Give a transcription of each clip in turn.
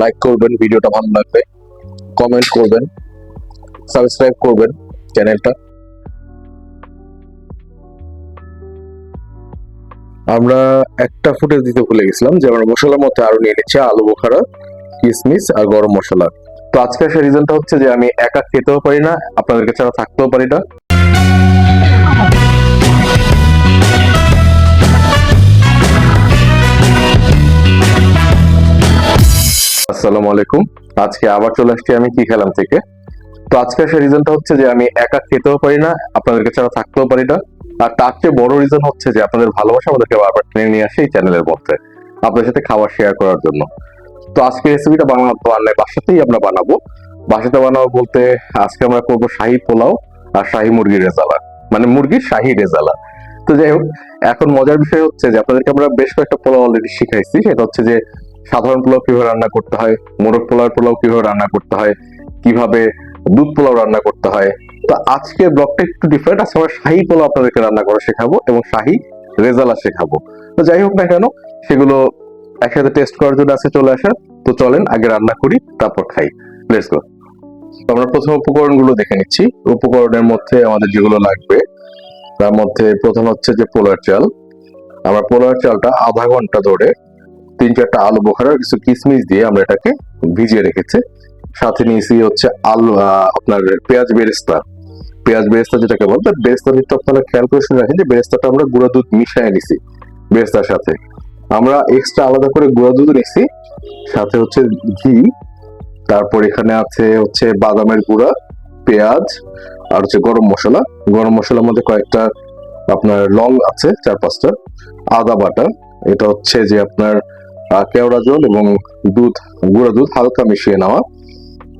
Like করবেন, ভিডিওটা ভালো লাগবে। কমেন্ট করবেন সাবস্ক্রাইব করবেন চ্যানেলটা আমরা একটা ফুটেজ দিতে ভুলে গেছিলাম যে আমরা মশলার মধ্যে আরও নিয়ে নিচ্ছি আলু বোখারা কিশমিশ আর গরম মশলা। তো আজকের সেই রিজনটা হচ্ছে যে আমি একা খেতেও পারি না, আপনাদেরকে ছাড়া থাকতেও পারি না। আসসালামু আলাইকুম। আজকে আবার চলে আসছি আমি কি খেলাম থেকে। তো আজকের সেই রিজনটা হচ্ছে যে আমি একা খেতেও পারি না আপনাদেরকে ছাড়া থাকতেও পারি না। আর তার চেয়ে বড় রিজন হচ্ছে যে আপনাদের ভালোবাসা আমাদেরকে বারবার টেনে নিয়ে আসে এই চ্যানেলের মধ্যে। আপনাদের সাথে খাবার শেয়ার করার জন্য। তো আজকে রেসিপিটা বাংলা বানালে বাসাতেই আমরা বানাবো। বাসাতে বানাবো বলতে আজকে আমরা করব শাহী পোলাও আর শাহী মুরগির রেজালা। মানে মুরগির শাহী রেজালা। তো যাই হোক, এখন মজার বিষয় হচ্ছে যে আপনাদেরকে আমরা বেশ কয়েকটা পোলাও অলরেডি শিখাইছি। সেটা হচ্ছে যে সাধারণ পোলাও কীভাবে রান্না করতে হয়? মোরগ পোলাও পোলাও কীভাবে রান্না করতে হয়? কীভাবে দুধ পোলাও রান্না করতে হয়? তো আজকের ব্লগটা একটু ডিফারেন্ট আজকে আমরা শাহী পোলাও আপনাদেরকে রান্না করা শেখাবো এবং শাহী রেজালা শেখাবো। তো যাই হোক না কেন, সেগুলো একসাথে টেস্ট করার জন্য আছে, চলে আসা তো চলেন, আগে রান্না করি, তারপর খাই। লেটস গো আমরা প্রথম উপকরণগুলো দেখে নিচ্ছি। উপকরণের মধ্যে আমাদের যেগুলো লাগবে, তার মধ্যে প্রথম হচ্ছে যে পোলার চাল। আমরা পোলার চালটা আধা ঘণ্টা ধরে তিন চারটা আলু বোখারা কিছু কিশমিশ দিয়ে আমরা এটাকে ভিজিয়ে রেখেছি। সাথে নিয়েছি হচ্ছে আলু আপনার পেঁয়াজ বেরেস্তা। পেঁয়াজ বেরেস্তা যেটাকে বলতে বেরেস্তা কিন্তু আপনারা খেয়াল করে শুনে রাখেন যে বেরেস্তাটা আমরা গুঁড়া দুধ মিশিয়ে নিছি বেরেস্তার সাথে। আমরা এক্সট্রা আলাদা করে গুঁড়া দুধ নিছি সাথে হচ্ছে ঘি তারপর এখানে আছে হচ্ছে বাদামের গুঁড়া পেঁয়াজ আর হচ্ছে গরম মশলা। গরম মশলার মধ্যে কয়েকটা আপনার লং আছে চার পাঁচটা। আদা বাটা এটা হচ্ছে যে আপনার আহ, কেওড়া জল এবং দুধ, গুঁড়া দুধ হালকা মিশিয়ে নেওয়া।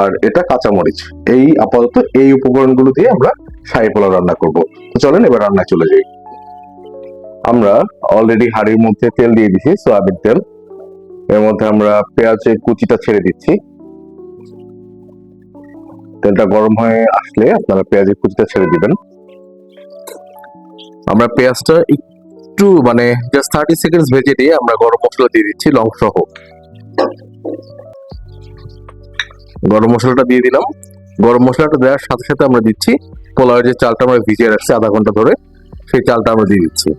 আর এটা কাঁচামরিচ। এই আপাতত এই উপকরণগুলো দিয়ে আমরা শাহী পোলাও রান্না করব। তো চলেন এবার রান্নায় চলে যাই। আমরা অলরেডি হাঁড়ির মধ্যে তেল দিয়ে দিছি সয়াবিন তেল। এর মধ্যে আমরা পেঁয়াজের কুচিটা ছেড়ে দিচ্ছি। তেলটা গরম হয়ে আসলে আপনারা পেঁয়াজের কুচিটা ছেড়ে দিবেন। আমরা পেঁয়াজটা একটু মানে জাস্ট থার্টি সেকেন্ডস ভেজে দিয়ে আমরা গরম মশলা দিয়ে দিচ্ছি লং সহ গরম মশলাটা দিয়ে দিলাম। গরম মশলাটা দেওয়ার সাথে সাথে আমরা দিচ্ছি পোলাওয়ের যে চালটা আমরা ভিজিয়ে রাখছি আধা ঘণ্টা ধরে, সেই চালটা আমরা দিয়ে দিচ্ছি।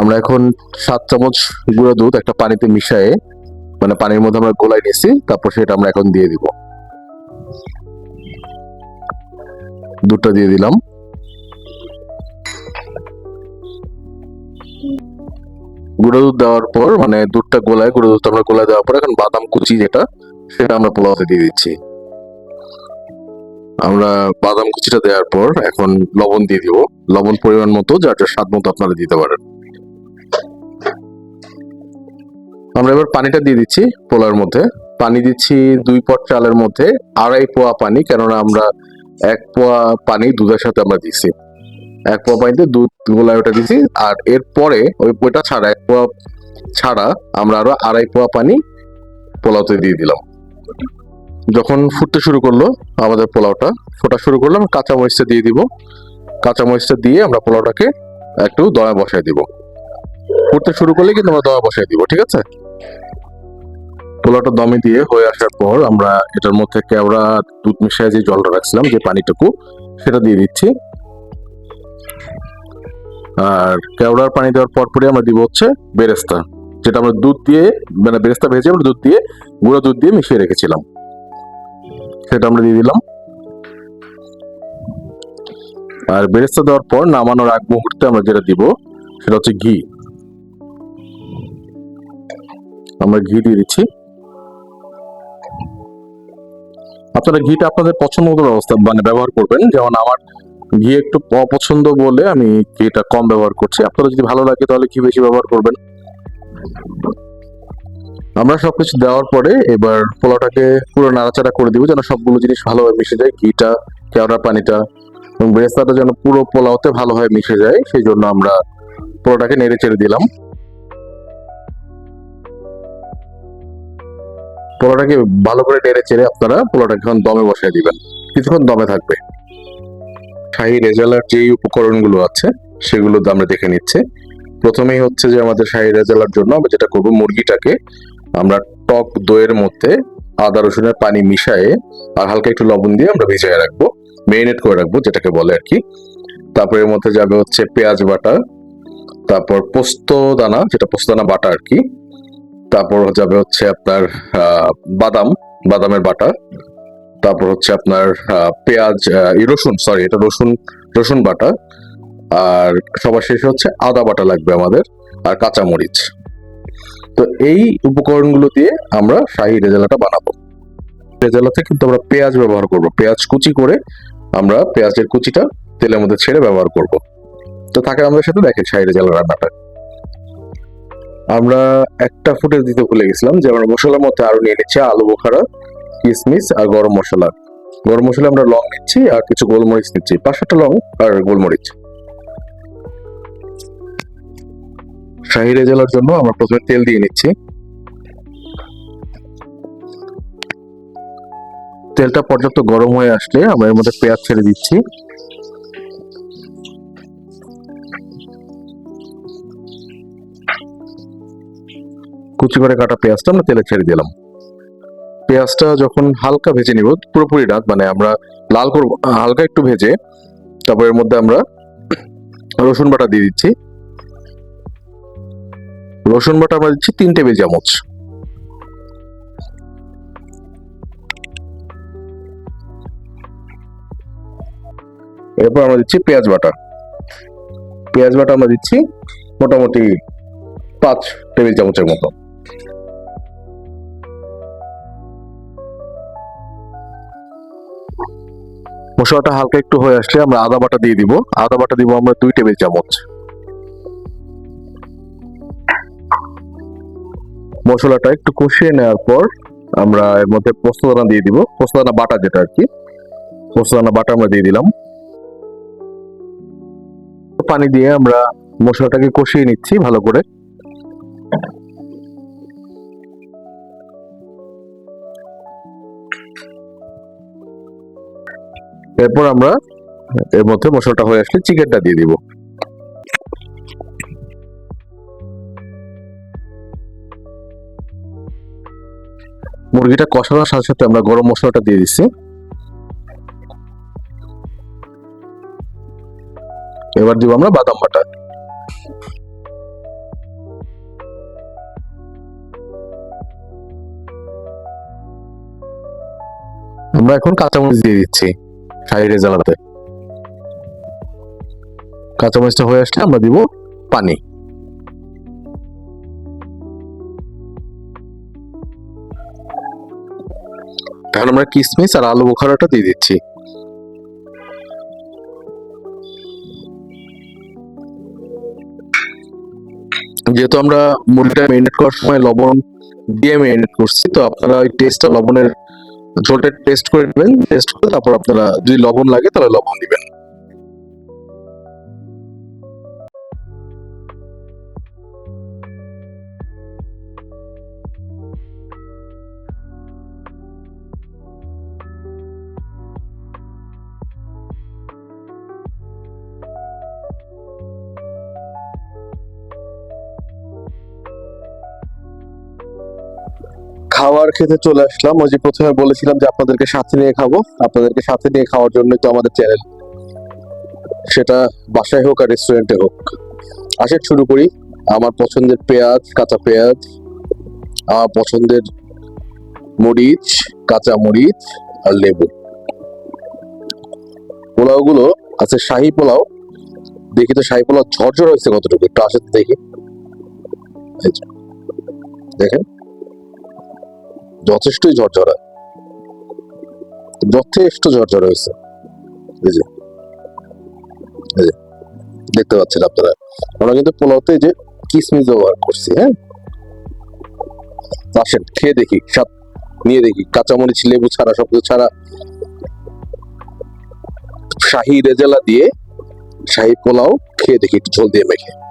আমরা এখন সাত চামচ গুঁড়া দুধ একটা পানিতে মিশায়ে মানে পানির মধ্যে আমরা গোলাই নিয়েছি, তারপর সেটা আমরা এখন দিয়ে দিব। দুধটা দিয়ে দিলাম। গুঁড়ো দুধ দেওয়ার পর মানে দুধটা গোলায়, গুঁড়ো দুধটা আমরা গোলায় দেওয়ার পর, এখন বাদাম কুচি যেটা, সেটা আমরা পোলাওতে দিয়ে দিচ্ছি। আমরা বাদাম কুচিটা দেওয়ার পর এখন লবণ দিয়ে দিব। লবণ পরিমাণ মতো, যার যার স্বাদ মতো আপনারা দিতে পারেন। আমরা এবার পানিটা দিয়ে দিচ্ছি পোলার মধ্যে। পানি দিচ্ছি দুই পট চালের মধ্যে, আড়াই পোয়া পানি, কেননা আমরা এক পোয়া পানি দুধের সাথে আমরা দিচ্ছি এক পোয়া পানিতে দুধ গোলায় ওটা দিচ্ছি আর এরপরে ওই ওইটা ছাড়া, এক পোয়া ছাড়া আমরা আরও আড়াই পোয়া পানি পোলাওতে দিয়ে দিলাম। যখন ফুটতে শুরু করল আমাদের পোলাওটা, ফোটা শুরু করল, আমরা কাঁচা মরিচটা দিয়ে দিব। কাঁচা মরিচটা দিয়ে আমরা পোলাওটাকে একটু দমে বসায় দিব। ফুটতে শুরু করলে কিন্তু আমরা দমে বসায় দিব, ঠিক আছে? পোলাওটা দমে দিয়ে হয়ে আসার পর আমরা এটার মধ্যে কেওড়া দুধ মিশিয়ে যে জলটা রাখছিলাম, যে পানিটুকু, সেটা দিয়ে দিচ্ছি। আর কেওড়ার পানি দেওয়ার পরপরই আমরা দিব হচ্ছে বেরেস্তা, যেটা আমরা দুধ দিয়ে মানে বেরেস্তা ভেজে আমরা দুধ দিয়ে, গুঁড়ো দুধ দিয়ে মিশিয়ে রেখেছিলাম। সেটা আমরা দিয়ে দিলাম। আর বেরেস্তা দেওয়ার পর নামানোর আগ মুহূর্তে আমরা যেটা দিব, সেটা হচ্ছে ঘি। আমরা ঘি দিয়ে দিচ্ছি। আপনারা ঘিটা আপনাদের পছন্দ মতো ব্যবস্থা মানে ব্যবহার করবেন। যেমন আমার ঘি একটু অপছন্দ বলে আমি ঘিটা কম ব্যবহার করছি। আপনারা যদি ভালো লাগে তাহলে ঘি বেশি ব্যবহার করবেন। আমরা সবকিছু দেওয়ার পরে এবার পোলাওটাকে পুরো নাড়াচাড়া করে দিব, যেন সবগুলো জিনিস ভালোভাবে মিশে যায়। ঘিটা, কেওড়া পানিটা এবং বেরেস্তাটা যেন পুরো পোলাওতে ভালোভাবে মিশে যায়। সেই জন্য আমরা পোলাওটাকে নেড়ে চেড়ে দিলাম। পোলাওটাকে ভালো করে নেড়ে চেড়ে আপনারা পোলাটাকে এখন দমে বসায় দিবেন। কিছুক্ষণ দমে থাকবে। শাহি রেজালার যে উপকরণগুলো আছে, সেগুলো আমরা দেখে নিচ্ছি। প্রথমেই হচ্ছে যে আমাদের শাহি রেজালার জন্য আমরা যেটা করব, মুরগিটাকে আমরা টক দইয়ের মধ্যে আদা রসুনের পানি মিশায়ে আর হালকা একটু লবণ দিয়ে আমরা ভিজিয়ে রাখব মেরিনেট করে রাখব, যেটাকে বলে আর কি। তারপর এর মধ্যে যাবে হচ্ছে পেঁয়াজ বাটা, তারপর পোস্ত দানা, যেটা পোস্ত দানা বাটা আর কি। তারপর যাবে হচ্ছে আপনার বাদাম, বাদামের বাটা। তারপর হচ্ছে আপনার পেঁয়াজ রসুন সরি এটা রসুন রসুন বাটা। আর সবার শেষে হচ্ছে আদা বাটা লাগবে আমাদের, আর কাঁচামরিচ। তো এই উপকরণগুলো দিয়ে আমরা শাহী রেজালাটা বানাবো। রেজালাতে কিন্তু আমরা পেঁয়াজ ব্যবহার করব। পেঁয়াজ কুচি করে আমরা পেঁয়াজের কুচিটা তেলের মধ্যে ছেড়ে ব্যবহার করব। তো থাকে আমাদের সাথে, দেখেন শাহী রেজালা রান্নাটা। আমরা একটা ফুটেজ দিতে ভুলে গেছিলাম যে আমরা মশলার মধ্যে আরও নিয়ে নিচ্ছি আলু বোখারা কিশমিশ আর গরম মশলা। গরম মশলা আমরা লং নিচ্ছি আর কিছু গোলমরিচ নিচ্ছি। পাঁচশোটা লং আর গোলমরিচ। শাহী রেজালার জন্য আমরা প্রথমে তেল দিয়ে নিচ্ছি। তেলটা পর্যাপ্ত গরম হয়ে আসলে আমরা এর মধ্যে পেঁয়াজ ছেড়ে দিচ্ছি। কুচি করে কাটা পেঁয়াজটা আমরা তেলে ছেড়ে দিলাম। পেঁয়াজটা যখন হালকা ভেজে নিব, পুরোপুরি না মানে আমরা লাল করব, হালকা একটু ভেজে, তারপর এর মধ্যে আমরা রসুন বাটা দিয়ে দিচ্ছি। রসুন বাটা আমরা দিচ্ছি তিন টেবিল চামচ। এরপর আমরা দিচ্ছি পেঁয়াজ বাটা। পেঁয়াজ বাটা আমরা দিচ্ছি মোটামুটি পাঁচ টেবিল চামচের মতো। মশলাটা হালকা একটু হয়ে আসলে আমরা আদা বাটা দিয়ে দিব। আদা বাটা দিব আমরা দুই টেবিল চামচ। মশলাটা একটু কষিয়ে নেওয়ার পর আমরা এর মধ্যে পোস্তদানা দিয়ে দিব। পোস্তদানা বাটা যেটা আর কি। পোস্তদানা বাটা আমরা দিয়ে দিলাম। পানি দিয়ে আমরা মশলাটাকে কষিয়ে নিচ্ছি ভালো করে। এরপর আমরা এর মধ্যে মশলাটা হয়ে আসলে চিকেনটা দিয়ে দিব। মুরগিটা কষানোর সাথে সাথে আমরা গরম মশলাটা দিয়ে দিচ্ছি। এবার দিব আমরা বাদাম বাটা। আমরা এখন কাঁচামরিচ দিয়ে দিচ্ছি। শাহী রেজালাতে কাঁচামরিচটা হয়ে আসলে আমরা দিব পানি। তাহলে আমরা কিশমিশ আর আলু বোখারাটা দিয়ে দিচ্ছি। যেহেতু আমরা মুরগিটা মেরিনেট করার সময় লবণ দিয়ে মেরিনেট করছি, তো আপনারা ওই টেস্টটা লবণের ঝোলটা টেস্ট করে নেবেন টেস্ট করে তারপর আপনারা যদি লবণ লাগে তাহলে লবণ দিবেন। খাবার খেতে চলে আসলাম। ওই যে প্রথমে বলেছিলাম যে আপনাদেরকে সাথে নিয়ে খাব। আপনাদেরকে সাথে নিয়ে খাওয়ার জন্যই তো আমাদের চ্যানেল সেটা বাসায় হোক আর রেস্টুরেন্টে হোক। আসে শুরু করি। আমার পছন্দের পেঁয়াজ, কাঁচা পেঁয়াজ। আমার পছন্দের মরিচ, কাঁচা মরিচ আর লেবু। পোলাওগুলো আছে শাহী পোলাও। দেখি তো শাহী পোলাও ঝরঝর হয়েছে কতটুকু, একটু আসে দেখি। দেখেন। যথেষ্টই ঝরঝরা। যথেষ্ট ঝরঝরা হয়েছে। এই যে। এই যে। দেখতে পাচ্ছেন আপনারা। আমরা কিন্তু পোলাওতে যে কিসমিস ব্যবহার করছি হ্যাঁ? আসেন, খেয়ে দেখি, স্বাদ নিয়ে দেখি। কাঁচামরিচ, লেবু ছাড়া, সবকিছু ছাড়া। শাহি রেজালা দিয়ে, শাহি পোলাও খেয়ে দেখি, একটু ঝোল দিয়ে মেখে।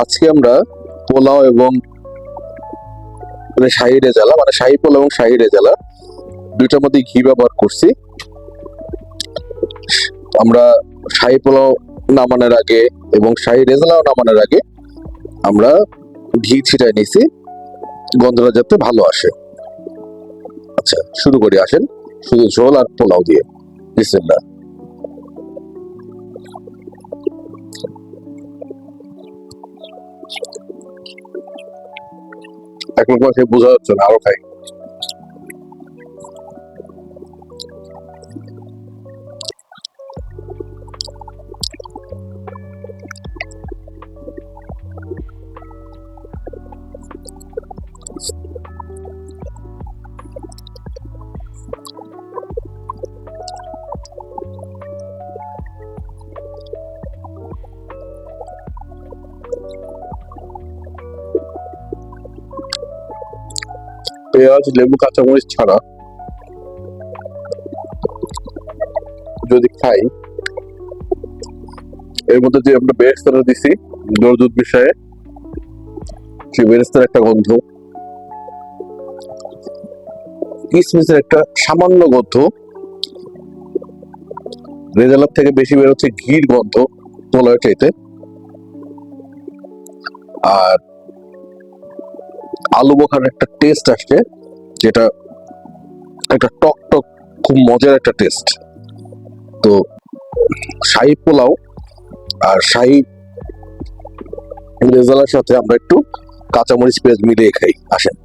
আজকে আমরা পোলাও এবং মানে শাহি রেজালা মানে শাহি পোলাও এবং শাহি রেজালা দুইটার মধ্যে ঘি ব্যবহার করছি। আমরা শাহী পোলাও নামানোর আগে এবং শাহী রেজালাও নামানোর আগে আমরা ঘি ছিটাই নিয়েছি গন্ধটা যাতে ভালো আসে। আচ্ছা শুরু করি, আসেন। শুধু ঝোল আর পোলাও দিয়ে। বিসমিল্লাহ। এখন সে বোঝা যাচ্ছে না আরও খাই। পেঁয়াজ লেবু কাঁচামরিচ ছাড়া। যদি খাই, এর মধ্যে যে আমরা বেরেস্তাটা দিছি দর দুধ মিশায়ে সেই বেরেস্তার একটা গন্ধ। কিসমিসের একটা সামান্য গন্ধ। রেজালার থেকে বেশি বেরোচ্ছে ঘির গন্ধ, তোলার চাইতে। আর আলু বোখার একটা টেস্ট আসছে, যেটা একটা টক টক খুব মজার একটা টেস্ট তো শাহী পোলাও আর শাহী রেজালার সাথে আমরা একটু কাঁচামরিচ পেঁয়াজ মিলিয়ে খাই। আসেন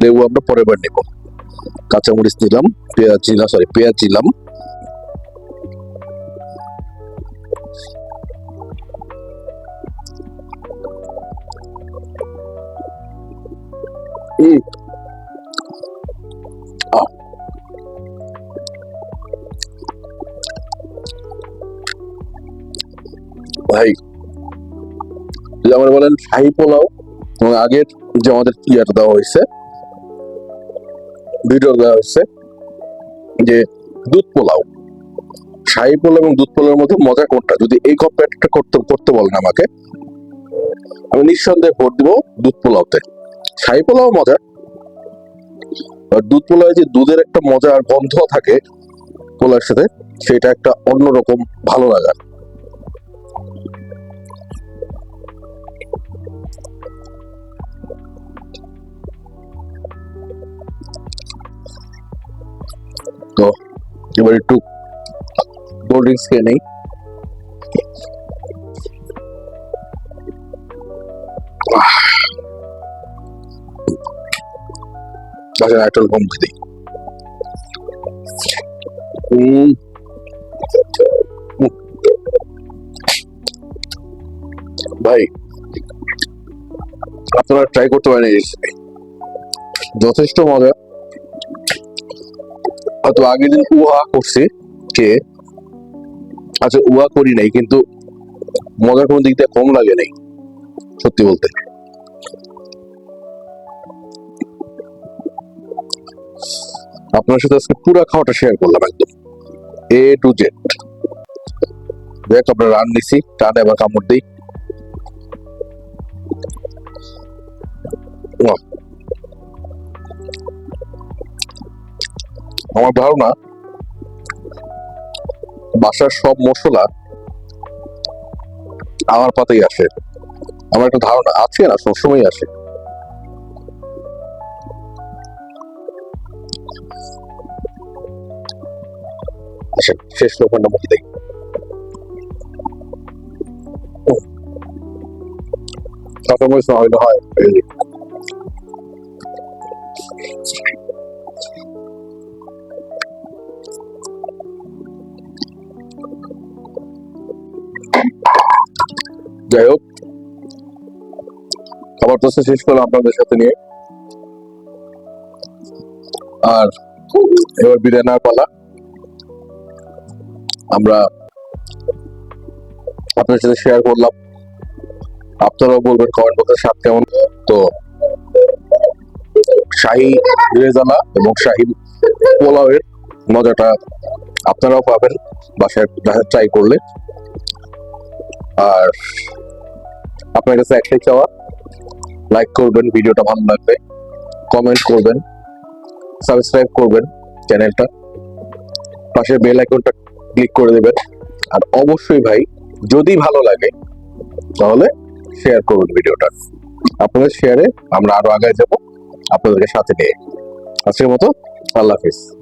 লেবু আমরা পরের বার নেব। কাঁচামরিচ নিলাম, পেঁয়াজ নিলাম সরি পেঁয়াজ নিলাম। হুম আহ। ভাই আমরা বলেন শাহী পোলাও, এবং আগের যে আমাদের ইয়াটা দেওয়া হয়েছে, ভিডিও দেওয়া হয়েছে, যে দুধ পোলাও। শাহী পোলাও এবং দুধ পোলাওর মধ্যে মজা কোনটা? যদি এই কম্পেয়ারটা করতে করতে বলেন আমাকে, আমি নিঃসন্দেহে ভোট দিব দুধ পোলাওতে। শাহী পোলাও মজা। আর দুধ পোলাও যে দুধের একটা মজা আর গন্ধ থাকে পোলার সাথে, সেটা একটা অন্যরকম ভালো লাগা। তো, এবার একটু কোল্ড ড্রিঙ্কস খেয়ে নেই। আচ্ছা একটা উম। উম। ভাই, আপনারা ট্রাই করতে পারেন এই যথেষ্ট মজা হয়তো আগের দিন উহা করছি কে আচ্ছা উহা করি নাই, কিন্তু মজার কোনো দিক দিয়ে কম লাগে নাই, সত্যি বলতে আপনার সাথে আজকে পুরো খাওয়াটা শেয়ার করলাম একদম এ টু জেড দেখ, আমরা রান নিছি, টানে আবার কামড় দিই। আমার ধারণা বাসার সব মশলা আমার পাতেই আসে। আমার একটা ধারণা আছে না সবসময় আসে। আসেন শেষ লোকমান্য মুখে দেই কাঁচামরিচ না যাই হোক খাবার তো শেষ করলাম আপনাদের সাথে নিয়ে আর এবার বিদায় নেওয়ার পালা আমরা আপনার সাথে শেয়ার করলাম। আপনারাও বলবেন কমেন্ট বক্সে স্বাদ কেমন তো শাহী রেজালা এবং শাহী পোলাওয়ের মজাটা আপনারাও পাবেন বাসায় ট্রাই করলে। আর আপনার কাছে একটাই চাওয়া লাইক করবেন, ভিডিওটা ভালো লাগবে কমেন্ট করবেন সাবস্ক্রাইব করবেন চ্যানেলটা। পাশে বেল আইকনটা ক্লিক করে দেবেন। আর অবশ্যই ভাই, যদি ভালো লাগে, তাহলে শেয়ার করুন ভিডিওটা। আপনাদের শেয়ারে আমরা আরও আগায় যাব আপনাদেরকে সাথে নিয়ে। আজকের মতো, আল্লাহ হাফিজ।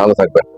ভালো থাকবেন।